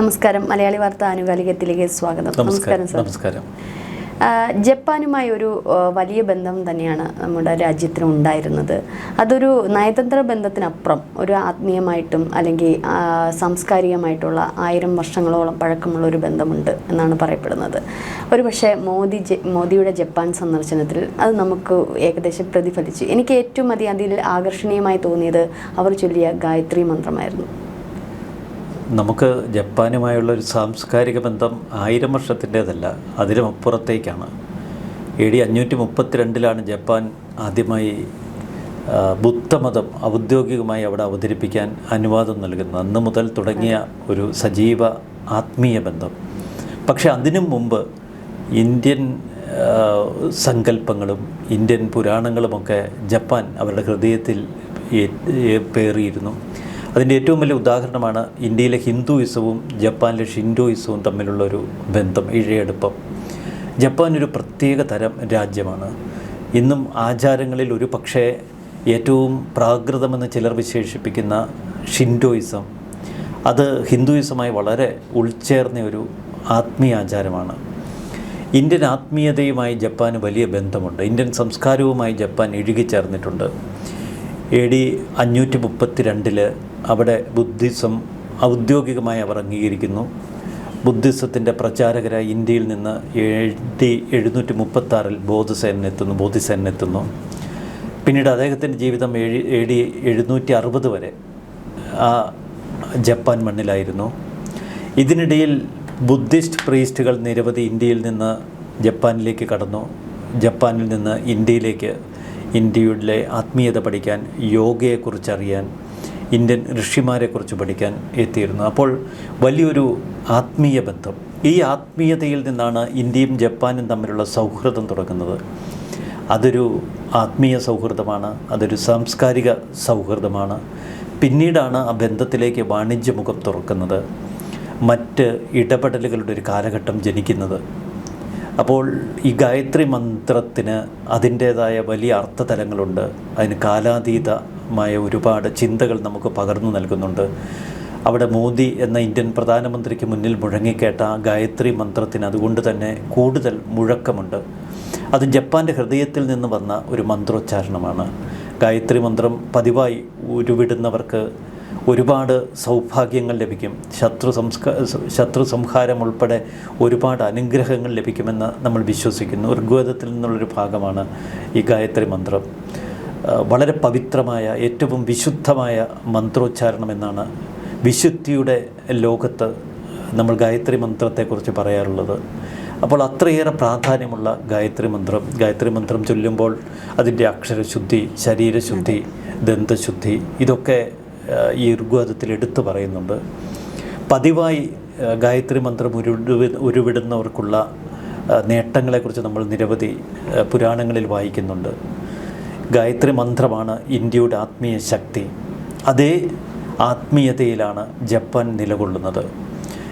നമസ്കാരം. മലയാളി വാർത്ത ആനുകാലികത്തിലേക്ക് സ്വാഗതം. നമസ്കാരം സർ. നമസ്കാരം. ജപ്പാനുമായി ഒരു വലിയ ബന്ധം തന്നെയാണ് നമ്മുടെ രാജ്യത്തിന് ഉണ്ടായിരുന്നത്. അതൊരു നയതന്ത്ര ബന്ധത്തിനപ്പുറം ഒരു ആത്മീയമായിട്ടും അല്ലെങ്കിൽ സാംസ്കാരികമായിട്ടുള്ള ആയിരം വർഷങ്ങളോളം പഴക്കമുള്ള ഒരു ബന്ധമുണ്ട് എന്നാണ് പറയപ്പെടുന്നത്. ഒരു പക്ഷേ മോദി മോദിയുടെ ജപ്പാൻ സന്ദർശനത്തിൽ അത് നമുക്ക് ഏകദേശം പ്രതിഫലിച്ചു. എനിക്ക് ഏറ്റവും അധികം അതിൽ ആകർഷണീയമായി തോന്നിയത് അവർ ചൊല്ലിയ ഗായത്രി മന്ത്രമായിരുന്നു. നമുക്ക് ജപ്പാനുമായുള്ള ഒരു സാംസ്കാരിക ബന്ധം ആയിരം വർഷത്തിന്റേതല്ല അതിനും അപ്പുറത്തേക്കാണ്. എ ഡി അഞ്ഞൂറ്റി മുപ്പത്തിരണ്ടിലാണ് ജപ്പാൻ ആദ്യമായി ബുദ്ധമതം ഔദ്യോഗികമായി അവിടെ അവതരിപ്പിക്കാൻ അനുവാദം നൽകുന്നത്. അന്ന് മുതൽ തുടങ്ങിയ ഒരു സജീവ ആത്മീയ ബന്ധം. പക്ഷേ അതിനു മുമ്പ് ഇന്ത്യൻ സങ്കല്പങ്ങളും ഇന്ത്യൻ പുരാണങ്ങളുമൊക്കെ ജപ്പാൻ അവരുടെ ഹൃദയത്തിൽ പേറിയിരുന്നു. അതിന്റെ ഏറ്റവും വലിയ ഉദാഹരണമാണ് ഇന്ത്യയിലെ ഹിന്ദുയിസവും ജപ്പാനിലെ ഷിൻഡോയിസവും തമ്മിലുള്ള ഒരു ബന്ധം ഇഴയടുപ്പം. ജപ്പാൻ ഒരു പ്രത്യേക തരം രാജ്യമാണ്. ഇന്നും ആചാരങ്ങളിൽ ഒരു പക്ഷേ ഏറ്റവും പ്രാകൃതമെന്ന് ചിലർ വിശേഷിപ്പിക്കുന്ന ഷിൻഡോയിസം അത് ഹിന്ദുയിസമായി വളരെ ഉൾച്ചേർന്ന ഒരു ആത്മീയ ആചാരമാണ്. ഇന്ത്യൻ ആത്മീയതയുമായി ജപ്പാന് വലിയ ബന്ധമുണ്ട്. ഇന്ത്യൻ സംസ്കാരവുമായി ജപ്പാൻ ഇഴുകിച്ചേർന്നിട്ടുണ്ട്. എ ഡി അഞ്ഞൂറ്റി മുപ്പത്തി രണ്ടിൽ അവിടെ ബുദ്ധിസം ഔദ്യോഗികമായി അവർ അംഗീകരിക്കുന്നു. ബുദ്ധിസത്തിന്റെ പ്രചാരകരായി ഇന്ത്യയിൽ നിന്ന് എ ഡി എഴുന്നൂറ്റി മുപ്പത്താറിൽ ബോധസേനെത്തുന്നു ബോധിസേനെത്തുന്നു പിന്നീട് അദ്ദേഹത്തിന്റെ ജീവിതം ഏഴ് എ ഡി എഴുന്നൂറ്റി അറുപത് വരെ ആ ജപ്പാൻ മണ്ണിലായിരുന്നു. ഇതിനിടയിൽ ബുദ്ധിസ്റ്റ് പ്രീസ്റ്റുകൾ നിരവധി ഇന്ത്യയിൽ നിന്ന് ജപ്പാനിലേക്ക് കടന്നു. ജപ്പാനിൽ നിന്ന് ഇന്ത്യയിലേക്ക് ഇന്ത്യയുടെ ആത്മീയത പഠിക്കാൻ യോഗയെക്കുറിച്ച് അറിയാൻ ഇന്ത്യൻ ഋഷിമാരെക്കുറിച്ച് പഠിക്കാൻ എത്തിയിരുന്നു. അപ്പോൾ വലിയൊരു ആത്മീയ ബന്ധം. ഈ ആത്മീയതയിൽ നിന്നാണ് ഇന്ത്യയും ജപ്പാനും തമ്മിലുള്ള സൗഹൃദം തുടങ്ങുന്നത്. അതൊരു ആത്മീയ സൗഹൃദമാണ് അതൊരു സാംസ്കാരിക സൗഹൃദമാണ്. പിന്നീടാണ് ആ ബന്ധത്തിലേക്ക് വാണിജ്യമുഖം തുറക്കുന്നത്. മറ്റ് ഇടപെടലുകളുടെ ഒരു കാലഘട്ടം ജനിക്കുന്നത്. അപ്പോൾ ഈ ഗായത്രി മന്ത്രത്തിന് അതിന്റേതായ വലിയ അർത്ഥതലങ്ങളുണ്ട്. അതിന് കാലാതീതമായ ഒരുപാട് ചിന്തകൾ നമുക്ക് പകർന്നു നൽകുന്നുണ്ട്. അവിടെ മോദി എന്ന ഇന്ത്യൻ പ്രധാനമന്ത്രിക്ക് മുന്നിൽ മുഴങ്ങിക്കേട്ട ഗായത്രി മന്ത്രത്തിന് അതുകൊണ്ട് തന്നെ കൂടുതൽ മുഴക്കമുണ്ട്. അത് ജപ്പാന്റെ ഹൃദയത്തിൽ നിന്ന് വന്ന ഒരു മന്ത്രോച്ചാരണമാണ്. ഗായത്രി മന്ത്രം പതിവായി ഉരുവിടുന്നവർക്ക് ഒരുപാട് സൗഭാഗ്യങ്ങൾ ലഭിക്കും. ശത്രു സംസ്കാ ശത്രു സംഹാരം ഉൾപ്പെടെ ഒരുപാട് അനുഗ്രഹങ്ങൾ ലഭിക്കുമെന്ന് നമ്മൾ വിശ്വസിക്കുന്നു. ഋഗ്വേദത്തിൽ നിന്നുള്ളൊരു ഭാഗമാണ് ഈ ഗായത്രി മന്ത്രം. വളരെ പവിത്രമായ ഏറ്റവും വിശുദ്ധമായ മന്ത്രോച്ചാരണം എന്നാണ് വിശുദ്ധിയുടെ ലോകത്ത് നമ്മൾ ഗായത്രി മന്ത്രത്തെക്കുറിച്ച് പറയാറുള്ളത്. അപ്പോൾ അത്രയേറെ പ്രാധാന്യമുള്ള ഗായത്രി മന്ത്രം. ഗായത്രി മന്ത്രം ചൊല്ലുമ്പോൾ അതിന്റെ അക്ഷരശുദ്ധി ശരീരശുദ്ധി ദന്തശുദ്ധി ഇതൊക്കെ ഈ ഋഗ്വേദത്തിൽ എടുത്തു പറയുന്നുണ്ട്. പതിവായി ഗായത്രി മന്ത്രം ഉരുവി ഉരുവിടുന്നവർക്കുള്ള നേട്ടങ്ങളെക്കുറിച്ച് നമ്മൾ നിരവധി പുരാണങ്ങളിൽ വായിക്കുന്നുണ്ട്. ഗായത്രി മന്ത്രമാണ് ഇന്ത്യയുടെ ആത്മീയ ശക്തി. അതേ ആത്മീയതയിലാണ് ജപ്പാൻ നിലകൊള്ളുന്നത്.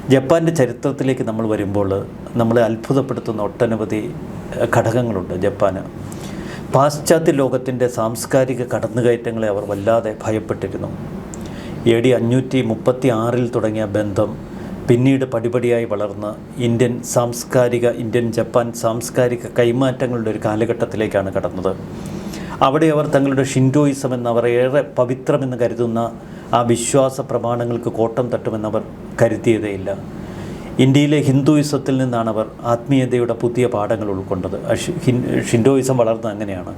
ജപ്പാന്റെ ചരിത്രത്തിലേക്ക് നമ്മൾ വരുമ്പോൾ നമ്മളെ അത്ഭുതപ്പെടുത്തുന്ന ഒട്ടനവധി ഘടകങ്ങളുണ്ട് ജപ്പാന്. പാശ്ചാത്യ ലോകത്തിന്റെ സാംസ്കാരിക കടന്നുകയറ്റങ്ങളെ അവർ വല്ലാതെ ഭയപ്പെട്ടിരുന്നു. എ ഡി അഞ്ഞൂറ്റി മുപ്പത്തി ആറിൽ തുടങ്ങിയ ബന്ധം പിന്നീട് പടിപടിയായി വളർന്ന് ഇന്ത്യൻ സാംസ്കാരിക ഇന്ത്യൻ ജപ്പാൻ സാംസ്കാരിക കൈമാറ്റങ്ങളുടെ ഒരു കാലഘട്ടത്തിലേക്കാണ് കടന്നത്. അവിടെ അവർ തങ്ങളുടെ ഷിൻഡോയിസം എന്നവർ ഏറെ പവിത്രമെന്ന് കരുതുന്ന ആ വിശ്വാസ പ്രമാണങ്ങൾക്ക് കോട്ടം തട്ടുമെന്നവർ കരുതിയതേയില്ല. ഇന്ത്യയിലെ ഹിന്ദുയിസത്തിൽ നിന്നാണ് അവർ ആത്മീയതയുടെ പുതിയ പാഠങ്ങൾ ഉൾക്കൊണ്ടത്. ഷിൻഡോയിസം വളർന്നത് അങ്ങനെയാണ്.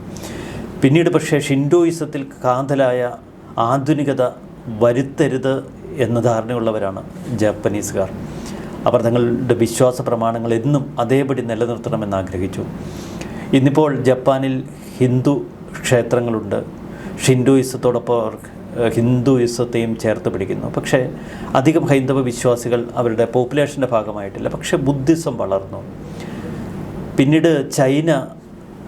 പിന്നീട് പക്ഷേ ഷിൻഡോയിസത്തിൽ കാന്തലായ ആധുനികത വരുത്തരുത് എന്ന ധാരണയുള്ളവരാണ് ജാപ്പനീസുകാർ. അവർ തങ്ങളുടെ വിശ്വാസ പ്രമാണങ്ങൾ എന്നും അതേപടി നിലനിർത്തണമെന്ന് ആഗ്രഹിച്ചു. ഇന്നിപ്പോൾ ജപ്പാനിൽ ഹിന്ദു ക്ഷേത്രങ്ങളുണ്ട്. ഷിൻഡുയിസത്തോടൊപ്പം അവർ ഹിന്ദുയിസത്തെയും ചേർത്ത് പിടിക്കുന്നു. പക്ഷേ അധികം ഹൈന്ദവ വിശ്വാസികൾ അവരുടെ പോപ്പുലേഷന്റെ ഭാഗമായിട്ടില്ല. പക്ഷേ ബുദ്ധിസം വളർന്നു. പിന്നീട് ചൈന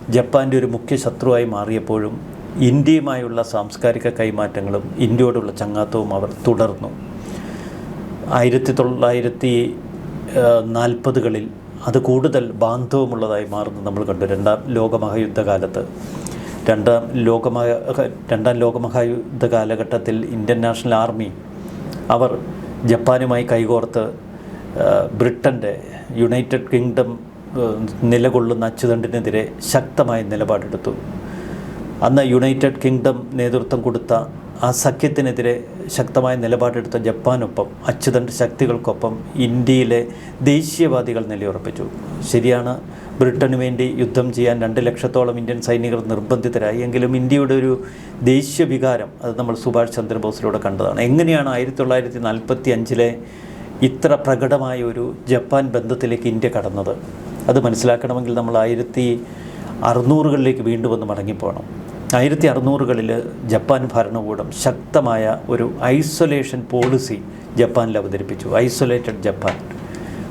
ജപ്പാന്റെ ഒരു മുഖ്യ ശത്രുവായി മാറിയപ്പോഴും ഇന്ത്യയുമായുള്ള സാംസ്കാരിക കൈമാറ്റങ്ങളും ഇന്ത്യയോടുള്ള ചങ്ങാത്തവും അവർ തുടർന്നു. ആയിരത്തി തൊള്ളായിരത്തി നാൽപ്പതുകളിൽ അത് കൂടുതൽ ബാന്ധവമുള്ളതായി മാറുന്നത് നമ്മൾ കണ്ടു. രണ്ടാം ലോകമഹായുദ്ധകാലത്ത്. രണ്ടാം ലോകമഹ രണ്ടാം ലോകമഹായുദ്ധ കാലഘട്ടത്തിൽ ഇന്ത്യൻ നാഷണൽ ആർമി അവർ ജപ്പാനുമായി കൈകോർത്ത് ബ്രിട്ടന്റെ യുണൈറ്റഡ് കിങ്ഡം നിലകൊള്ളുന്ന അച്ചുതണ്ടിനെതിരെ ശക്തമായ നിലപാടെടുത്തു. അന്ന് യുണൈറ്റഡ് കിങ്ഡം നേതൃത്വം കൊടുത്ത ആ സഖ്യത്തിനെതിരെ ശക്തമായ നിലപാടെടുത്ത ജപ്പാനൊപ്പം അച്ചുതണ്ട് ശക്തികൾക്കൊപ്പം ഇന്ത്യയിലെ ദേശീയവാദികൾ നിലയുറപ്പിച്ചു. ശരിയാണ് ബ്രിട്ടന് വേണ്ടി യുദ്ധം ചെയ്യാൻ രണ്ട് ലക്ഷത്തോളം ഇന്ത്യൻ സൈനികർ നിർബന്ധിതരായി. എങ്കിലും ഇന്ത്യയുടെ ഒരു ദേശീയ വികാരം അത് നമ്മൾ സുഭാഷ് ചന്ദ്രബോസിലൂടെ കണ്ടതാണ്. എങ്ങനെയാണ് ആയിരത്തി തൊള്ളായിരത്തി നാൽപ്പത്തി അഞ്ചിലെ ഇത്ര പ്രകടമായ ഒരു ജപ്പാൻ ബന്ധത്തിലേക്ക് ഇന്ത്യ കടന്നത്? അത് മനസ്സിലാക്കണമെങ്കിൽ നമ്മൾ ആയിരത്തി അറുന്നൂറുകളിലേക്ക് വീണ്ടും ഒന്ന് മടങ്ങിപ്പോകണം ആയിരത്തി അറുന്നൂറുകളിൽ ജപ്പാൻ ഭരണകൂടം ശക്തമായ ഒരു ഐസൊലേഷൻ പോളിസി ജപ്പാനിൽ അവതരിപ്പിച്ചു. Isolated Japan.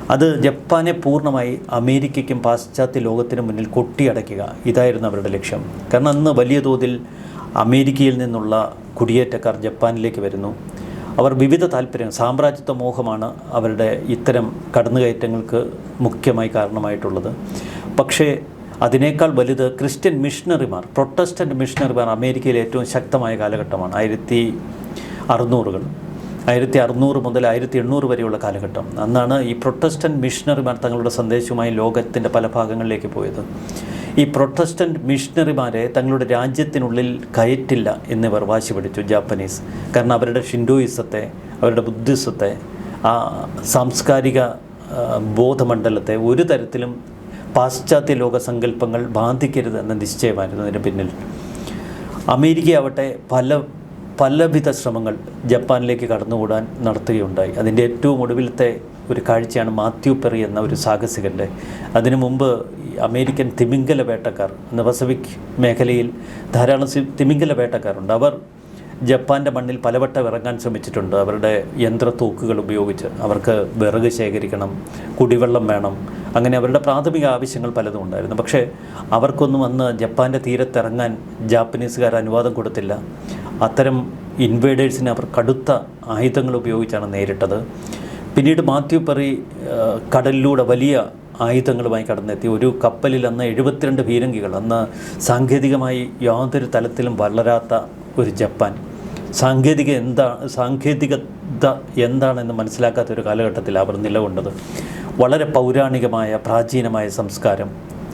അത് ജപ്പാനെ പൂർണമായി അമേരിക്കയ്ക്കും പാശ്ചാത്യ ലോകത്തിനും മുന്നിൽ കൊട്ടിയടയ്ക്കുക. ഇതായിരുന്നു അവരുടെ ലക്ഷ്യം. കാരണം അന്ന് വലിയ തോതിൽ അമേരിക്കയിൽ നിന്നുള്ള കുടിയേറ്റക്കാർ ജപ്പാനിലേക്ക് വരുന്നു. അവർ വിവിധ താല്പര്യം സാമ്രാജ്യത്വ മോഹമാണ് അവരുടെ ഇത്തരം കടന്നുകയറ്റങ്ങൾക്ക് മുഖ്യമായി കാരണമായിട്ടുള്ളത്. പക്ഷേ അതിനേക്കാൾ വലുത് ക്രിസ്ത്യൻ മിഷണറിമാർ പ്രൊട്ടസ്റ്റന്റ് മിഷണറിമാർ അമേരിക്കയിൽ ഏറ്റവും ശക്തമായ കാലഘട്ടമാണ്. ആയിരത്തി അറുന്നൂറുകൾ. ആയിരത്തി അറുന്നൂറ് മുതൽ ആയിരത്തി എണ്ണൂറ് വരെയുള്ള കാലഘട്ടം. അന്നാണ് ഈ പ്രൊട്ടസ്റ്റന്റ് മിഷണറിമാർ തങ്ങളുടെ സന്ദേശവുമായി ലോകത്തിന്റെ പല ഭാഗങ്ങളിലേക്ക് പോയത്. ഈ പ്രൊട്ടസ്റ്റന്റ് മിഷണറിമാരെ തങ്ങളുടെ രാജ്യത്തിനുള്ളിൽ കയറ്റില്ല എന്നിവർ വാശി പിടിച്ചു ജാപ്പനീസ്. കാരണം അവരുടെ ഷിൻഡോയിസത്തെ അവരുടെ ബുദ്ധിസത്തെ ആ സാംസ്കാരിക ബോധമണ്ഡലത്തെ ഒരു തരത്തിലും പാശ്ചാത്യ ലോക സങ്കല്പങ്ങൾ ബാധിക്കരുത് എന്ന നിശ്ചയമായിരുന്നു അതിന് പിന്നിൽ. അമേരിക്കയാവട്ടെ പല പലവിധ ശ്രമങ്ങൾ ജപ്പാനിലേക്ക് കടന്നുകൂടാൻ നടത്തുകയുണ്ടായി. അതിന്റെ ഏറ്റവും ഒടുവിലത്തെ ഒരു കാഴ്ചയാണ് മാത്യു പെറി എന്ന ഒരു സാഹസികന്റെ. അതിനു മുമ്പ് അമേരിക്കൻ തിമിംഗല വേട്ടക്കാർ എന്ന പസഫിക് മേഖലയിൽ ധാരാളം തിമിംഗല വേട്ടക്കാരുണ്ട് അവർ ജപ്പാന്റെ മണ്ണിൽ പലവട്ടം ഇറങ്ങാൻ ശ്രമിച്ചിട്ടുണ്ട്. അവരുടെ യന്ത്രത്തോക്കുകൾ ഉപയോഗിച്ച് അവർക്ക് വിറക് ശേഖരിക്കണം കുടിവെള്ളം വേണം. അങ്ങനെ അവരുടെ പ്രാഥമിക ആവശ്യങ്ങൾ പലതും ഉണ്ടായിരുന്നു. പക്ഷേ അവർക്കൊന്നും അന്ന് ജപ്പാന്റെ തീരത്തിറങ്ങാൻ ജാപ്പനീസുകാർ അനുവാദം കൊടുത്തില്ല. അത്തരം ഇൻവേഡേഴ്സിനെ അവർ കടുത്ത ആയുധങ്ങൾ ഉപയോഗിച്ചാണ് നേരിട്ടത്. പിന്നീട് മാത്യു പെറി കടലിലൂടെ വലിയ ആയുധങ്ങളുമായി കടന്നെത്തി. ഒരു കപ്പലിൽ അന്ന് എഴുപത്തിരണ്ട് ഭീരങ്കികൾ. അന്ന് സാങ്കേതികമായി യാതൊരു തലത്തിലും വളരാത്ത ഒരു ജപ്പാൻ. സാങ്കേതിക എന്താ സാങ്കേതികത എന്താണെന്ന് മനസ്സിലാക്കാത്ത ഒരു കാലഘട്ടത്തിൽ അവർ നിലകൊണ്ടത്. വളരെ പൗരാണികമായ പ്രാചീനമായ സംസ്കാരം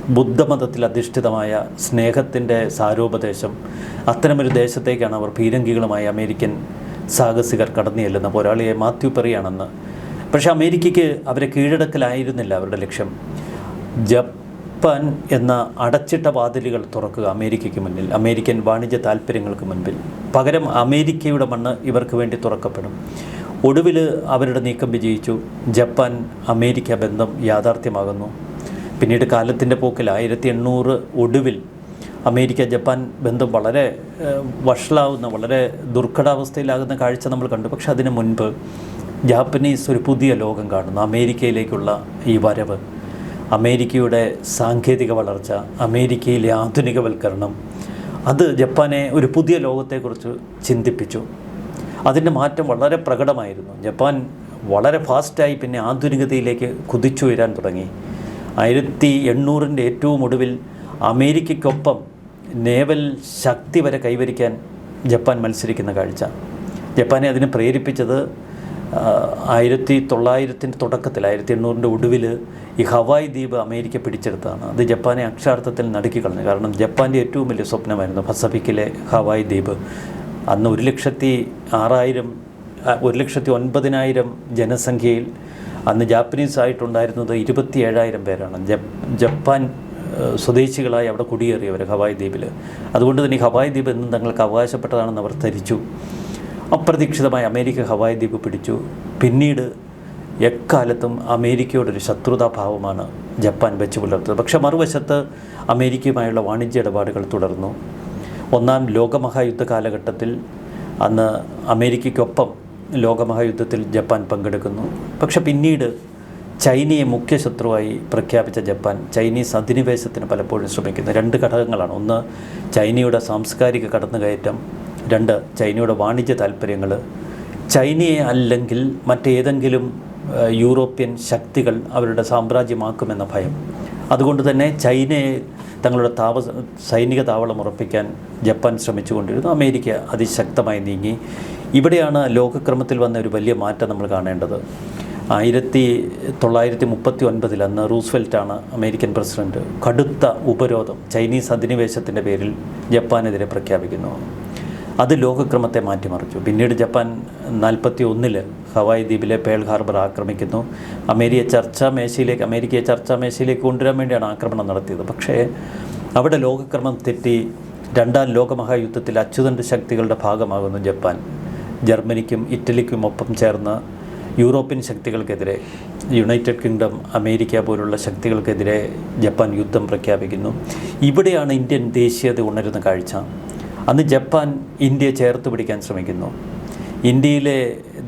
ബുദ്ധമതത്തിൽ അധിഷ്ഠിതമായ സ്നേഹത്തിന്റെ സാരോപദേശം അത്തരമൊരു ദേശത്തേക്കാണ് അവർ ഭീരങ്കികളുമായി അമേരിക്കൻ സാഹസികർ കടന്നു ചെല്ലുന്ന പോരാളിയെ മാത്യു പെറിയാണെന്ന് പക്ഷേ അമേരിക്കയ്ക്ക് അവരെ കീഴടക്കലായിരുന്നില്ല അവരുടെ ലക്ഷ്യം. ജപ്പാൻ എന്ന അടച്ചിട്ട വാതിലുകൾ തുറക്കുക അമേരിക്കയ്ക്ക് മുന്നിൽ അമേരിക്കൻ വാണിജ്യ താല്പര്യങ്ങൾക്ക് മുൻപിൽ. പകരം അമേരിക്കയുടെ മണ്ണ് ഇവർക്ക് വേണ്ടി തുറക്കപ്പെടും. ഒടുവിൽ അവരുടെ നീക്കം വിജയിച്ചു. ജപ്പാൻ അമേരിക്ക ബന്ധം യാഥാർത്ഥ്യമാകുന്നു. പിന്നീട് കാലത്തിന്റെ പോക്കിൽ ആയിരത്തി എണ്ണൂറ് ഒടുവിൽ അമേരിക്ക ജപ്പാൻ ബന്ധം വളരെ വഷളാവുന്ന വളരെ ദുർഘടാവസ്ഥയിലാകുന്ന കാഴ്ച നമ്മൾ കണ്ടു. പക്ഷെ അതിനു മുൻപ് ജാപ്പനീസ് ഒരു പുതിയ ലോകം കാണുന്നു. അമേരിക്കയിലേക്കുള്ള ഈ വരവ് അമേരിക്കയുടെ സാങ്കേതിക വളർച്ച അമേരിക്കയിലെ ആധുനികവൽക്കരണം അത് ജപ്പാനെ ഒരു പുതിയ ലോകത്തെക്കുറിച്ച് ചിന്തിപ്പിച്ചു. അതിന്റെ മാറ്റം വളരെ പ്രകടമായിരുന്നു. ജപ്പാൻ വളരെ ഫാസ്റ്റായി പിന്നെ ആധുനികതയിലേക്ക് കുതിച്ചുയരാൻ തുടങ്ങി. ആയിരത്തി എണ്ണൂറിന്റെ ഏറ്റവും ഒടുവിൽ അമേരിക്കയ്ക്കൊപ്പം നേവൽ ശക്തി വരെ കൈവരിക്കാൻ ജപ്പാൻ മത്സരിക്കുന്ന കാഴ്ച. ജപ്പാനെ അതിന് പ്രേരിപ്പിച്ചത് ആയിരത്തി തൊള്ളായിരത്തിന്റെ തുടക്കത്തിൽ ആയിരത്തി എണ്ണൂറിന്റെ ഒടുവിൽ ഈ ഹവായ് ദ്വീപ് അമേരിക്ക പിടിച്ചെടുത്താണ് അത് ജപ്പാനെ അക്ഷാർത്ഥത്തിൽ നടുക്കി കളഞ്ഞു. കാരണം ജപ്പാന്റെ ഏറ്റവും വലിയ സ്വപ്നമായിരുന്നു പസഫിക്കിലെ ഹവായ് ദ്വീപ്. അന്ന് ഒരു ലക്ഷത്തി ആറായിരം ഒരു ലക്ഷത്തി ഒൻപതിനായിരം ജനസംഖ്യയിൽ അന്ന് ജാപ്പനീസ് ആയിട്ടുണ്ടായിരുന്നത് ഇരുപത്തി ഏഴായിരം പേരാണ്. ജപ് ജപ്പാൻ സ്വദേശികളായി അവിടെ കുടിയേറിയവർ ഹവായ് ദ്വീപിൽ അതുകൊണ്ട് തന്നെ ഹവായ് ദ്വീപ് എന്നും തങ്ങൾക്ക് അവകാശപ്പെട്ടതാണെന്ന് അവർ ധരിച്ചു. അപ്രതീക്ഷിതമായി അമേരിക്ക ഹവായ് ദ്വീപ് പിടിച്ചു. പിന്നീട് എക്കാലത്തും അമേരിക്കയോടൊരു ശത്രുതാഭാവമാണ് ജപ്പാൻ വെച്ച് പുലർത്തുന്നത്. പക്ഷേ മറുവശത്ത് അമേരിക്കയുമായുള്ള വാണിജ്യ ഇടപാടുകൾ തുടർന്നു. ഒന്നാം ലോകമഹായുദ്ധ കാലഘട്ടത്തിൽ അന്ന് അമേരിക്കയ്ക്കൊപ്പം ലോകമഹായുദ്ധത്തിൽ ജപ്പാൻ പങ്കെടുക്കുന്നു. പക്ഷെ പിന്നീട് ചൈനയെ മുഖ്യ ശത്രുവായി പ്രഖ്യാപിച്ച ജപ്പാൻ ചൈനീസ് അധിനിവേശത്തിന് പലപ്പോഴും ശ്രമിക്കുന്നു. രണ്ട് ഘടകങ്ങളാണ്. ഒന്ന് ചൈനയുടെ സാംസ്കാരിക കടന്നുകയറ്റം. രണ്ട് ചൈനയുടെ വാണിജ്യ താല്പര്യങ്ങൾ ചൈനയെ അല്ലെങ്കിൽ മറ്റേതെങ്കിലും യൂറോപ്യൻ ശക്തികൾ അവരുടെ സാമ്രാജ്യമാക്കുമെന്ന ഭയം. അതുകൊണ്ട് തന്നെ ചൈനയെ തങ്ങളുടെ താവ സൈനിക താവളം ഉറപ്പിക്കാൻ ജപ്പാൻ ശ്രമിച്ചുകൊണ്ടിരുന്നു. അമേരിക്ക അതിശക്തമായി നീങ്ങി. ഇവിടെയാണ് ലോകക്രമത്തിൽ വന്ന ഒരു വലിയ മാറ്റം നമ്മൾ കാണേണ്ടത്. ആയിരത്തി തൊള്ളായിരത്തി മുപ്പത്തി ഒൻപതിൽ അന്ന് റൂസ്വെൽറ്റാണ് അമേരിക്കൻ പ്രസിഡന്റ്. കടുത്ത ഉപരോധം ചൈനീസ് അധിനിവേശത്തിന്റെ പേരിൽ ജപ്പാനെതിരെ പ്രഖ്യാപിക്കുന്നു. അത് ലോകക്രമത്തെ മാറ്റിമറിച്ചു. പിന്നീട് ജപ്പാൻ നാൽപ്പത്തി ഒന്നിൽ ഹവായ് ദ്വീപിലെ പേൾ ഹാർബർ ആക്രമിക്കുന്നു. അമേരിക്ക ചർച്ചാ മേശയിലേക്ക് അമേരിക്കയെ ചർച്ചാ മേശയിലേക്ക് കൊണ്ടുവരാൻ വേണ്ടിയാണ് ആക്രമണം നടത്തിയത്. പക്ഷേ അവിടെ ലോകക്രമം തെറ്റി രണ്ടാം ലോകമഹായുദ്ധത്തിൽ അച്യുതന്റെ ശക്തികളുടെ ഭാഗമാകുന്നു ജപ്പാൻ. ജർമ്മനിക്കും ഇറ്റലിക്കും ഒപ്പം ചേർന്ന് യൂറോപ്യൻ ശക്തികൾക്കെതിരെ യുണൈറ്റഡ് കിങ്ഡം അമേരിക്ക പോലുള്ള ശക്തികൾക്കെതിരെ ജപ്പാൻ യുദ്ധം പ്രഖ്യാപിക്കുന്നു. ഇവിടെയാണ് ഇന്ത്യൻ ദേശീയത ഉണരുന്ന കാഴ്ച. അന്ന് ജപ്പാൻ ഇന്ത്യയെ ചേർത്ത് പിടിക്കാൻ ശ്രമിക്കുന്നു. ഇന്ത്യയിലെ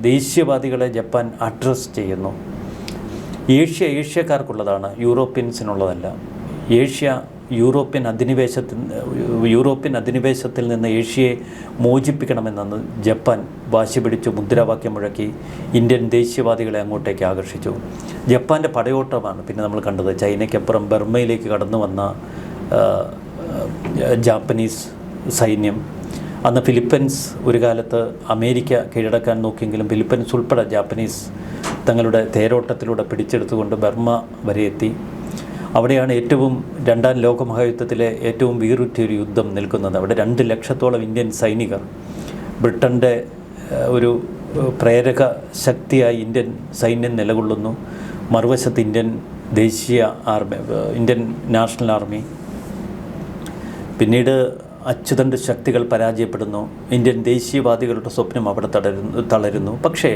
ദേശീയവാദികളെ ജപ്പാൻ അഡ്രസ് ചെയ്യുന്നു. ഏഷ്യ ഏഷ്യക്കാർക്കുള്ളതാണ് യൂറോപ്യൻസിനുള്ളതല്ല. ഏഷ്യ യൂറോപ്യൻ അധിനിവേശത്തിൽ യൂറോപ്യൻ അധിനിവേശത്തിൽ നിന്ന് ഏഷ്യയെ മോചിപ്പിക്കണമെന്നെന്ന് ജപ്പാൻ വാശി പിടിച്ചു മുദ്രാവാക്യം മുഴക്കി ഇന്ത്യൻ ദേശീയവാദികളെ അങ്ങോട്ടേക്ക് ആകർഷിച്ചു. ജപ്പാന്റെ പടയോട്ടമാണ് പിന്നെ നമ്മൾ കണ്ടത്. ചൈനയ്ക്കപ്പുറം ബർമ്മയിലേക്ക് കടന്നു വന്ന ജാപ്പനീസ് സൈന്യം. അന്ന് ഫിലിപ്പൈൻസ് ഒരു കാലത്ത് അമേരിക്ക കീഴടക്കാൻ നോക്കിയെങ്കിലും ഫിലിപ്പൈൻസ് ഉൾപ്പെടെ ജാപ്പനീസ് തങ്ങളുടെ തേരോട്ടത്തിലൂടെ പിടിച്ചെടുത്തുകൊണ്ട് ബർമ്മ വരെ എത്തി. അവിടെയാണ് ഏറ്റവും രണ്ടാം ലോകമഹായുദ്ധത്തിലെ ഏറ്റവും വീറുറ്റിയ ഒരു യുദ്ധം നിൽക്കുന്നത്. അവിടെ രണ്ട് ലക്ഷത്തോളം ഇന്ത്യൻ സൈനികർ ബ്രിട്ടന്റെ ഒരു പ്രേരക ശക്തിയായി ഇന്ത്യൻ സൈന്യം നിലകൊള്ളുന്നു. മറുവശത്ത് ഇന്ത്യൻ ദേശീയ ആർമി ഇന്ത്യൻ നാഷണൽ ആർമി. പിന്നീട് അച്ചുതണ്ട് ശക്തികൾ പരാജയപ്പെടുന്നു. ഇന്ത്യൻ ദേശീയവാദികളുടെ സ്വപ്നം അവിടെ തളരുന്നു തളരുന്നു. പക്ഷേ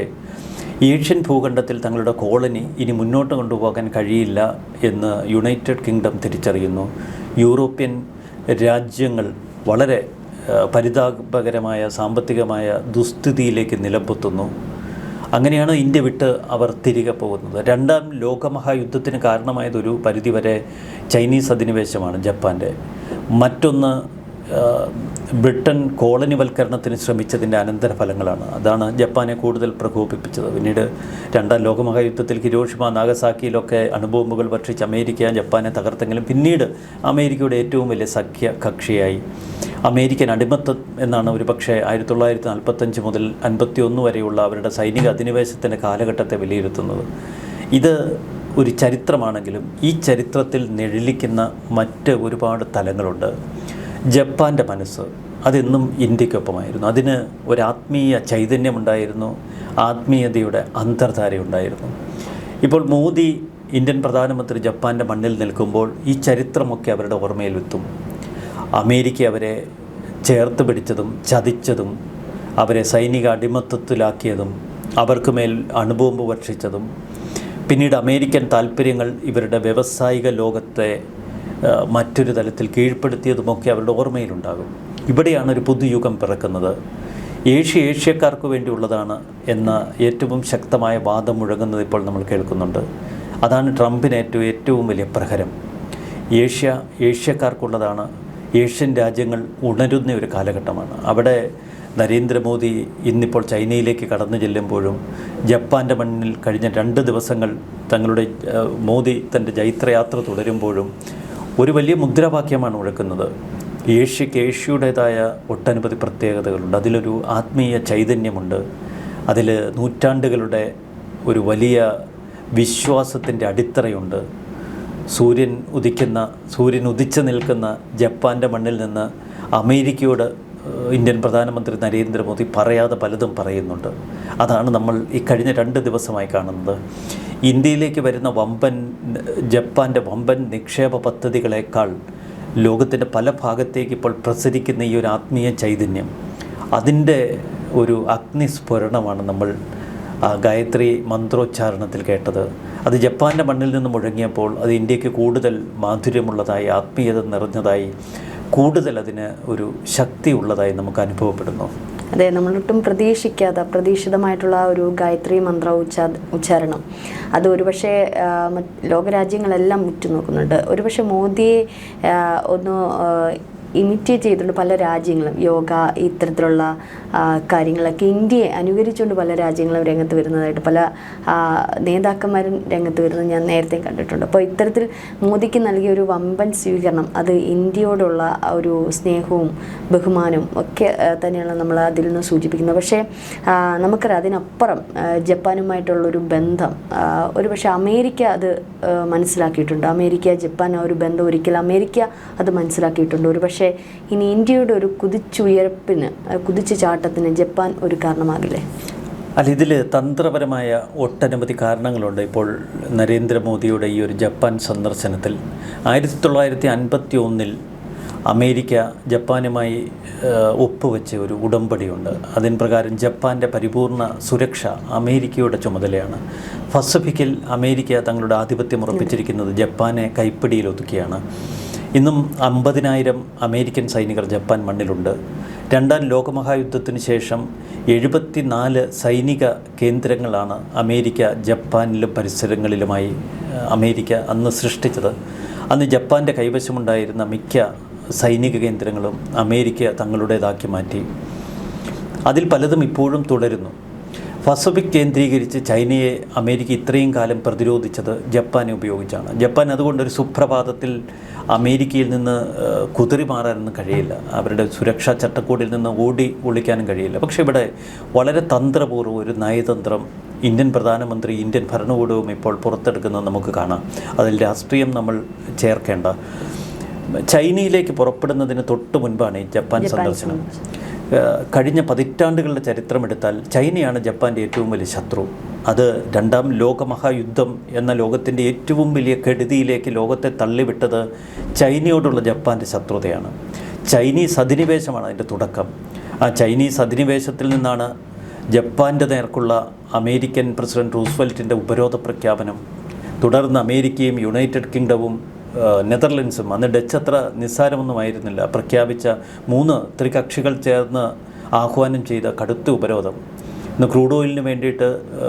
ഏഷ്യൻ ഭൂഖണ്ഡത്തിൽ തങ്ങളുടെ കോളനി ഇനി മുന്നോട്ട് കൊണ്ടുപോകാൻ കഴിയില്ല എന്ന് യുണൈറ്റഡ് കിങ്ഡം തിരിച്ചറിയുന്നു. യൂറോപ്യൻ രാജ്യങ്ങൾ വളരെ പരിതാപകരമായ സാമ്പത്തികമായ ദുസ്ഥിതിയിലേക്ക് നിലമ്പൊത്തുന്നു അങ്ങനെയാണ് ഇന്ത്യ വിട്ട് അവർ തിരികെ പോകുന്നത്. രണ്ടാം ലോകമഹായുദ്ധത്തിന് കാരണമായതൊരു പരിധിവരെ ചൈനീസ് അധിനിവേശമാണ് ജപ്പാന്റെ മറ്റൊന്ന് ബ്രിട്ടൻ കോളനിവൽക്കരണത്തിന് ശ്രമിച്ചതിന്റെ അനന്തരഫലങ്ങളാണ്. അതാണ് ജപ്പാനെ കൂടുതൽ പ്രകോപിപ്പിച്ചത്. പിന്നീട് രണ്ടാം ലോകമഹായുദ്ധത്തിൽ ഹിരോഷിമ നാഗസാക്കിയിലൊക്കെ അണുബോംബുകൾ വർഷിച്ച് അമേരിക്ക ജപ്പാനെ തകർത്തെങ്കിലും പിന്നീട് അമേരിക്കയുടെ ഏറ്റവും വലിയ സഖ്യ കക്ഷിയായി അമേരിക്കൻ അടിമത്തം എന്നാണ് ഒരു പക്ഷേ ആയിരത്തി തൊള്ളായിരത്തി നാൽപ്പത്തഞ്ച് മുതൽ അൻപത്തി ഒന്ന് വരെയുള്ള അവരുടെ സൈനിക അധിനിവേശത്തിന്റെ കാലഘട്ടത്തെ വിലയിരുത്തുന്നത്. ഇത് ഒരു ചരിത്രമാണെങ്കിലും ഈ ചരിത്രത്തിൽ നിഴലിക്കുന്ന മറ്റ് ഒരുപാട് തലങ്ങളുണ്ട്. ജപ്പാന്റെ മനസ്സ് അതെന്നും ഇന്ത്യക്കൊപ്പമായിരുന്നു. അതിന് ഒരാത്മീയ ചൈതന്യമുണ്ടായിരുന്നു. ആത്മീയതയുടെ അന്തർധാരയുണ്ടായിരുന്നു. ഇപ്പോൾ മോദി ഇന്ത്യൻ പ്രധാനമന്ത്രി ജപ്പാന്റെ മണ്ണിൽ നിൽക്കുമ്പോൾ ഈ ചരിത്രമൊക്കെ അവരുടെ ഓർമ്മയിൽ ഓർമ്മയിലെത്തും അമേരിക്ക അവരെ ചേർത്ത് പിടിച്ചതും ചതിച്ചതും അവരെ സൈനിക അടിമത്തത്തിലാക്കിയതും അവർക്ക് മേൽ അണുബോംബ് വർഷിച്ചതും. പിന്നീട് അമേരിക്കൻ താല്പര്യങ്ങൾ ഇവരുടെ വ്യവസായിക ലോകത്തെ മറ്റൊരു തലത്തിൽ കീഴ്പ്പെടുത്തിയതുമൊക്കെ അവരുടെ ഓർമ്മയിലുണ്ടാകും. ഇവിടെയാണ് ഒരു പുതുയുഗം പിറക്കുന്നത്. ഏഷ്യ ഏഷ്യക്കാർക്ക് വേണ്ടിയുള്ളതാണ് എന്ന ഏറ്റവും ശക്തമായ വാദം മുഴങ്ങുന്നത് ഇപ്പോൾ നമ്മൾ കേൾക്കുന്നുണ്ട്. അതാണ് ട്രംപിന് ഏറ്റവും ഏറ്റവും വലിയ പ്രഹരം. ഏഷ്യ ഏഷ്യക്കാർക്കുള്ളതാണ് ഏഷ്യൻ രാജ്യങ്ങൾ ഉണരുന്ന ഒരു കാലഘട്ടമാണ്. അവിടെ നരേന്ദ്രമോദി ഇന്നിപ്പോൾ ചൈനയിലേക്ക് കടന്നു ചെല്ലുമ്പോഴും ജപ്പാന്റെ മണ്ണിൽ കഴിഞ്ഞ രണ്ട് ദിവസങ്ങൾ തങ്ങളുടെ മോദി തന്റെ ജൈത്രയാത്ര തുടരുമ്പോഴും ഒരു വലിയ മുദ്രാവാക്യമാണ് മുഴക്കുന്നത്. ഏഷ്യയ്ക്ക് ഏഷ്യയുടേതായ ഒട്ടനവധി പ്രത്യേകതകളുണ്ട്. അതിലൊരു ആത്മീയ ചൈതന്യമുണ്ട്. അതിൽ നൂറ്റാണ്ടുകളുടെ ഒരു വലിയ വിശ്വാസത്തിന്റെ അടിത്തറയുണ്ട്. സൂര്യൻ ഉദിക്കുന്ന സൂര്യൻ ഉദിച്ചു നിൽക്കുന്ന ജപ്പാന്റെ മണ്ണിൽ നിന്ന് അമേരിക്കയോട് ഇന്ത്യൻ പ്രധാനമന്ത്രി നരേന്ദ്രമോദി പറയാതെ പലതും പറയുന്നുണ്ട്. അതാണ് നമ്മൾ ഈ കഴിഞ്ഞ രണ്ട് ദിവസമായി കാണുന്നത്. ഇന്ത്യയിലേക്ക് വരുന്ന വമ്പൻ ജപ്പാന്റെ വമ്പൻ നിക്ഷേപ പദ്ധതികളേക്കാൾ ലോകത്തിന്റെ പല ഭാഗത്തേക്ക് ഇപ്പോൾ പ്രസരിക്കുന്ന ഈ ഒരു ആത്മീയ ചൈതന്യം അതിന്റെ ഒരു അഗ്നിസ്ഫുരണമാണ് നമ്മൾ ഗായത്രി മന്ത്രോച്ചാരണത്തിൽ കേട്ടത്. അത് ജപ്പാന്റെ മണ്ണിൽ നിന്നും മുഴങ്ങിയപ്പോൾ അത് ഇന്ത്യയ്ക്ക് കൂടുതൽ മാധുര്യമുള്ളതായി ആത്മീയത നിറഞ്ഞതായി കൂടുതൽ അതിന് ഒരു ശക്തി ഉള്ളതായി നമുക്ക് അനുഭവപ്പെടുന്നു. അതെ നമ്മളൊട്ടും പ്രതീക്ഷിക്കാതെ അപ്രതീക്ഷിതമായിട്ടുള്ള ആ ഒരു ഗായത്രി മന്ത്ര ഉച്ചാ ഉച്ചാരണം. അത് ഒരുപക്ഷെ ലോകരാജ്യങ്ങളെല്ലാം ഉറ്റുനോക്കുന്നുണ്ട്. ഒരുപക്ഷെ മോദിയെ ഒന്ന് ഇമിറ്റേറ്റ് ചെയ്തുകൊണ്ട് പല രാജ്യങ്ങളും. യോഗ ഇത്തരത്തിലുള്ള കാര്യങ്ങളൊക്കെ ഇന്ത്യയെ അനുകരിച്ചുകൊണ്ട് പല രാജ്യങ്ങളും രംഗത്ത് വരുന്നതായിട്ട് പല നേതാക്കന്മാരും രംഗത്ത് വരുന്നത് ഞാൻ നേരത്തെ കണ്ടിട്ടുണ്ട്. അപ്പോൾ ഇത്തരത്തിൽ മോദിക്ക് നൽകിയ ഒരു വമ്പൻ സ്വീകരണം അത് ഇന്ത്യയോടുള്ള ഒരു സ്നേഹവും ബഹുമാനവും ഒക്കെ തന്നെയാണ് നമ്മൾ അതിൽ നിന്ന് സൂചിപ്പിക്കുന്നത്. പക്ഷേ നമുക്കറിയാം അതിനപ്പുറം ജപ്പാനുമായിട്ടുള്ളൊരു ബന്ധം ഒരു പക്ഷേ അമേരിക്ക അത് മനസ്സിലാക്കിയിട്ടുണ്ട്. അമേരിക്ക ജപ്പാൻ ആ ഒരു ബന്ധം ഒരിക്കൽ അമേരിക്ക അത് മനസ്സിലാക്കിയിട്ടുണ്ട്. ഒരു പക്ഷേ ഇനി ഇന്ത്യയുടെ ഒരു കുതിച്ചുയർപ്പിന് കുതിച്ചു ചാട്ടത്തിന് ജപ്പാൻ ഒരു കാരണമാകില്ലേ? അല്ല ഇതിൽ തന്ത്രപരമായ ഒട്ടനവധി കാരണങ്ങളുണ്ട്. ഇപ്പോൾ നരേന്ദ്രമോദിയുടെ ഈ ഒരു ജപ്പാൻ സന്ദർശനത്തിൽ ആയിരത്തി തൊള്ളായിരത്തി അൻപത്തി ഒന്നിൽ അമേരിക്ക ജപ്പാനുമായി ഒപ്പുവെച്ച ഒരു ഉടമ്പടിയുണ്ട്. അതിന് പ്രകാരം ജപ്പാന്റെ പരിപൂർണ സുരക്ഷ അമേരിക്കയുടെ ചുമതലയാണ്. പസഫിക്കിൽ അമേരിക്ക തങ്ങളുടെ ആധിപത്യം ഉറപ്പിച്ചിരിക്കുന്നത് ജപ്പാനെ കൈപ്പിടിയിൽ ഒതുക്കിയാണ്. ഇന്നും അമ്പതിനായിരം അമേരിക്കൻ സൈനികർ ജപ്പാൻ മണ്ണിലുണ്ട്. രണ്ടാം ലോകമഹായുദ്ധത്തിന് ശേഷം എഴുപത്തിനാല് സൈനിക കേന്ദ്രങ്ങളാണ് അമേരിക്ക ജപ്പാനിലും പരിസരങ്ങളിലുമായി അമേരിക്ക അന്ന് സൃഷ്ടിച്ചത്. അന്ന് ജപ്പാന്റെ കൈവശമുണ്ടായിരുന്ന മിക്ക സൈനിക കേന്ദ്രങ്ങളും അമേരിക്ക തങ്ങളുടേതാക്കി മാറ്റി. അതിൽ പലതും ഇപ്പോഴും തുടരുന്നു. പസഫിക് കേന്ദ്രീകരിച്ച് ചൈനയെ അമേരിക്ക ഇത്രയും കാലം പ്രതിരോധിച്ചത് ജപ്പാനെ ഉപയോഗിച്ചാണ്. ജപ്പാൻ അതുകൊണ്ടൊരു സുപ്രഭാതത്തിൽ അമേരിക്കയിൽ നിന്ന് കുതിറി മാറാനൊന്നും കഴിയില്ല. അവരുടെ സുരക്ഷാ ചട്ടക്കൂടിൽ നിന്ന് ഓടി ഒളിക്കാനും കഴിയില്ല. പക്ഷേ ഇവിടെ വളരെ തന്ത്രപൂർവം ഒരു നയതന്ത്രം ഇന്ത്യൻ പ്രധാനമന്ത്രി ഇന്ത്യൻ ഭരണകൂടവും ഇപ്പോൾ പുറത്തെടുക്കുന്നത് നമുക്ക് കാണാം. അതിൽ രാഷ്ട്രീയം നമ്മൾ ചേർക്കേണ്ട. ചൈനയിലേക്ക് പുറപ്പെടുന്നതിന് തൊട്ട് മുൻപാണ് ഈ ജപ്പാൻ സന്ദർശനം. കഴിഞ്ഞ പതിറ്റാണ്ടുകളുടെ ചരിത്രമെടുത്താൽ ചൈനയാണ് ജപ്പാന്റെ ഏറ്റവും വലിയ ശത്രു. അത് രണ്ടാം ലോകമഹായുദ്ധം എന്ന ലോകത്തിന്റെ ഏറ്റവും വലിയ കെടുതിയിലേക്ക് ലോകത്തെ തള്ളിവിട്ടത് ചൈനയോടുള്ള ജപ്പാന്റെ ശത്രുതയാണ്. ചൈനീസ് അധിനിവേശമാണ് അതിന്റെ തുടക്കം. ആ ചൈനീസ് അധിനിവേശത്തിൽ നിന്നാണ് ജപ്പാന്റെ നേർക്കുള്ള അമേരിക്കൻ പ്രസിഡന്റ് റൂസ്വെൽറ്റിന്റെ ഉപരോധ പ്രഖ്യാപനം. തുടർന്ന് അമേരിക്കയും യുണൈറ്റഡ് കിങ്ഡവും നെതർലൻഡ്സും അന്ന് ഡച്ച് അത്ര നിസ്സാരമൊന്നുമായിരുന്നില്ല പ്രഖ്യാപിച്ച മൂന്ന് ത്രികക്ഷികൾ ചേർന്ന് ആഹ്വാനം ചെയ്ത കടുത്ത ഉപരോധം. ഇന്ന് ക്രൂഡ് ഓയിലിന് വേണ്ടിയിട്ട്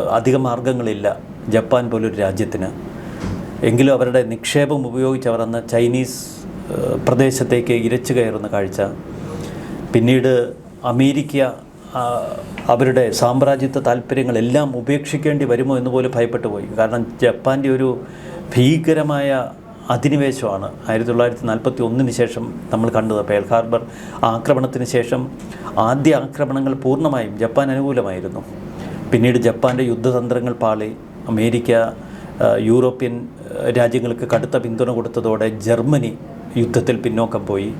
അധിക മാർഗങ്ങളില്ല ജപ്പാൻ പോലൊരു രാജ്യത്തിന്. എങ്കിലും അവരുടെ നിക്ഷേപം ഉപയോഗിച്ച് അവർ അന്ന് ചൈനീസ് പ്രദേശത്തേക്ക് ഇരച്ചു കയറുന്ന കാഴ്ച. പിന്നീട് അമേരിക്ക അവരുടെ സാമ്രാജ്യത്വ താല്പര്യങ്ങളെല്ലാം ഉപേക്ഷിക്കേണ്ടി വരുമോ എന്ന് പോലും ഭയപ്പെട്ടു പോയി. കാരണം ജപ്പാന്റെ ഒരു ഭീകരമായ അധിനിവേശമാണ്. ആയിരത്തി തൊള്ളായിരത്തി നാൽപ്പത്തി ഒന്നിന് ശേഷം നമ്മൾ കണ്ടത് പേൾ ഹാർബർ ആക്രമണത്തിന് ശേഷം ആദ്യ ആക്രമണങ്ങൾ പൂർണമായും ജപ്പാൻ അനുകൂലമായിരുന്നു. പിന്നീട് ജപ്പാന്റെ യുദ്ധതന്ത്രങ്ങൾ പാളി അമേരിക്ക യൂറോപ്യൻ രാജ്യങ്ങൾക്ക് കടുത്ത പിന്തുണ കൊടുത്തതോടെ ജർമ്മനി യുദ്ധത്തിൽ പിന്നോക്കം പോയി.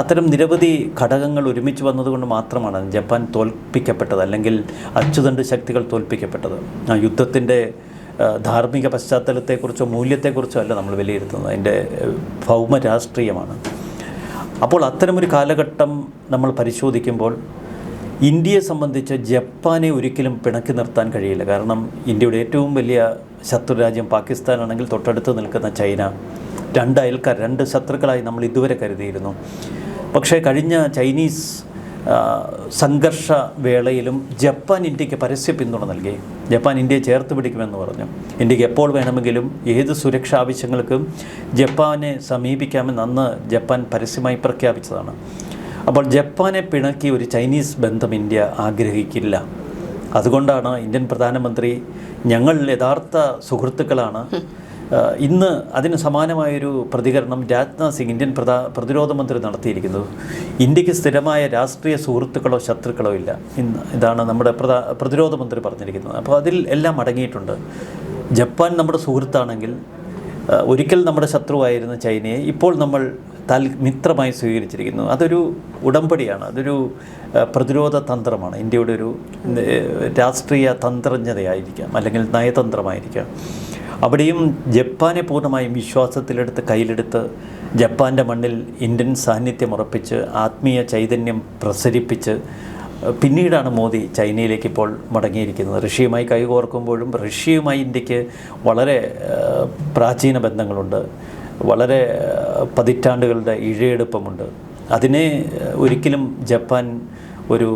അത്തരം നിരവധി ഘടകങ്ങൾ ഒരുമിച്ച് വന്നതുകൊണ്ട് മാത്രമാണ് ജപ്പാൻ തോൽപ്പിക്കപ്പെട്ടത് അല്ലെങ്കിൽ അച്ചുതണ്ട് ശക്തികൾ തോൽപ്പിക്കപ്പെട്ടത്. ആ യുദ്ധത്തിന്റെ ധാർമ്മിക പശ്ചാത്തലത്തെക്കുറിച്ചോ മൂല്യത്തെക്കുറിച്ചോ അല്ല നമ്മൾ വിലയിരുത്തുന്നത്. അതിന്റെ ഭൗമ രാഷ്ട്രീയമാണ്. അപ്പോൾ അത്തരമൊരു കാലഘട്ടം നമ്മൾ പരിശോധിക്കുമ്പോൾ ഇന്ത്യയെ സംബന്ധിച്ച് ജപ്പാനെ ഒരിക്കലും പിണക്കി നിർത്താൻ കഴിയില്ല. കാരണം ഇന്ത്യയുടെ ഏറ്റവും വലിയ ശത്രുരാജ്യം പാകിസ്ഥാനാണെങ്കിൽ തൊട്ടടുത്ത് നിൽക്കുന്ന ചൈന. രണ്ട് അയൽക്കാർ രണ്ട് ശത്രുക്കളായി നമ്മൾ ഇതുവരെ കരുതിയിരുന്നു. പക്ഷേ കഴിഞ്ഞ ചൈനീസ് സംഘർഷ വേളയിലും ജപ്പാൻ ഇന്ത്യയ്ക്ക് പരസ്യ പിന്തുണ നൽകി. ജപ്പാൻ ഇന്ത്യയെ ചേർത്ത് പിടിക്കുമെന്ന് പറഞ്ഞു. ഇന്ത്യയ്ക്ക് എപ്പോൾ വേണമെങ്കിലും ഏത് സുരക്ഷാ ആവശ്യങ്ങൾക്കും ജപ്പാനെ സമീപിക്കാമെന്ന് അന്ന് ജപ്പാൻ പരസ്യമായി പ്രഖ്യാപിച്ചതാണ്. അപ്പോൾ ജപ്പാനെ പിണക്കി ഒരു ചൈനീസ് ബന്ധം ഇന്ത്യ ആഗ്രഹിക്കില്ല. അതുകൊണ്ടാണ് ഇന്ത്യൻ പ്രധാനമന്ത്രി ഞങ്ങൾ യഥാർത്ഥ സുഹൃത്തുക്കളാണ്. ഇന്ന് അതിന് സമാനമായൊരു പ്രതികരണം രാജ്നാഥ് സിംഗ് ഇന്ത്യൻ പ്രധാ പ്രതിരോധ മന്ത്രി നടത്തിയിരിക്കുന്നത് ഇന്ത്യയ്ക്ക് സ്ഥിരമായ രാഷ്ട്രീയ സുഹൃത്തുക്കളോ ശത്രുക്കളോ ഇല്ല. ഇന്ന് ഇതാണ് നമ്മുടെ പ്രധാ പ്രതിരോധ മന്ത്രി പറഞ്ഞിരിക്കുന്നത്. അപ്പോൾ അതിൽ എല്ലാം അടങ്ങിയിട്ടുണ്ട്. ജപ്പാൻ നമ്മുടെ സുഹൃത്താണെങ്കിൽ ഒരിക്കൽ നമ്മുടെ ശത്രുവായിരുന്ന ചൈനയെ ഇപ്പോൾ നമ്മൾ താൽ മിത്രമായി സ്വീകരിച്ചിരിക്കുന്നു. അതൊരു ഉടമ്പടിയാണ്. അതൊരു പ്രതിരോധ തന്ത്രമാണ്. ഇന്ത്യയുടെ ഒരു രാഷ്ട്രീയ തന്ത്രജ്ഞതയായിരിക്കാം. അല്ലെങ്കിൽ നയതന്ത്രമായിരിക്കാം. അവിടെയും ജപ്പാനെ പൂർണമായും വിശ്വാസത്തിലെടുത്ത് കയ്യിലെടുത്ത് ജപ്പാന്റെ മണ്ണിൽ ഇന്ത്യൻ സാന്നിധ്യം ഉറപ്പിച്ച് ആത്മീയ ചൈതന്യം പ്രസരിപ്പിച്ച് പിന്നീടാണ് മോദി ചൈനയിലേക്ക് ഇപ്പോൾ മടങ്ങിയിരിക്കുന്നത്. റഷ്യയുമായി കൈകോർക്കുമ്പോഴും റഷ്യയുമായി ഇന്ത്യയ്ക്ക് വളരെ പ്രാചീന ബന്ധങ്ങളുണ്ട്. വളരെ പതിറ്റാണ്ടുകളുടെ ഇഴയെടുപ്പമുണ്ട്. അതിനെ ഒരിക്കലും ജപ്പാൻ ഒരു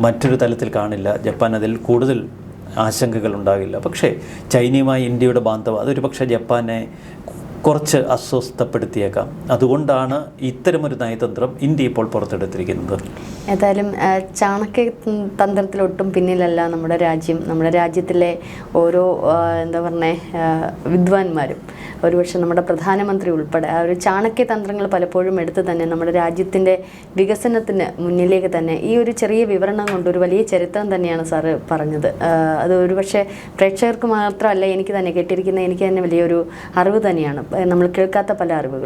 മറ്റൊരു തലത്തിൽ കാണില്ല. ജപ്പാൻ അതിൽ കൂടുതൽ ആശങ്കകൾ ഉണ്ടാകില്ല പക്ഷേ ചൈനയുമായി ഇന്ത്യയുടെ ബാന്ധവം അതൊരു പക്ഷേ ജപ്പാനെ കുറച്ച് അസ്വസ്ഥപ്പെടുത്തിയേക്കാം. അതുകൊണ്ടാണ് ഇത്തരമൊരു നയതന്ത്രം ഇന്ത്യ ഇപ്പോൾ പുറത്തെടുത്തിരിക്കുന്നത്. ഏതായാലും ചാണക്യ തന്ത്രത്തിലൊട്ടും പിന്നിലല്ല നമ്മുടെ രാജ്യം. നമ്മുടെ രാജ്യത്തിലെ ഓരോ എന്താ പറഞ്ഞേ വിദ്വാൻമാരും ഒരുപക്ഷെ നമ്മുടെ പ്രധാനമന്ത്രി ഉൾപ്പെടെ ആ ഒരു ചാണക്യ തന്ത്രങ്ങൾ പലപ്പോഴും എടുത്ത് തന്നെ നമ്മുടെ രാജ്യത്തിന്റെ വികസനത്തിന് മുന്നിലേക്ക് തന്നെ ഈ ഒരു ചെറിയ വിവരണം കൊണ്ട് ഒരു വലിയ ചരിത്രം തന്നെയാണ് സാറ് പറഞ്ഞത്. അത് ഒരുപക്ഷെ പ്രേക്ഷകർക്ക് മാത്രമല്ല എനിക്ക് തന്നെ കേട്ടിരിക്കുന്ന എനിക്ക് തന്നെ വലിയൊരു അറിവ് തന്നെയാണ്. നമ്മൾ കേൾക്കാത്ത പല അറിവുകളും.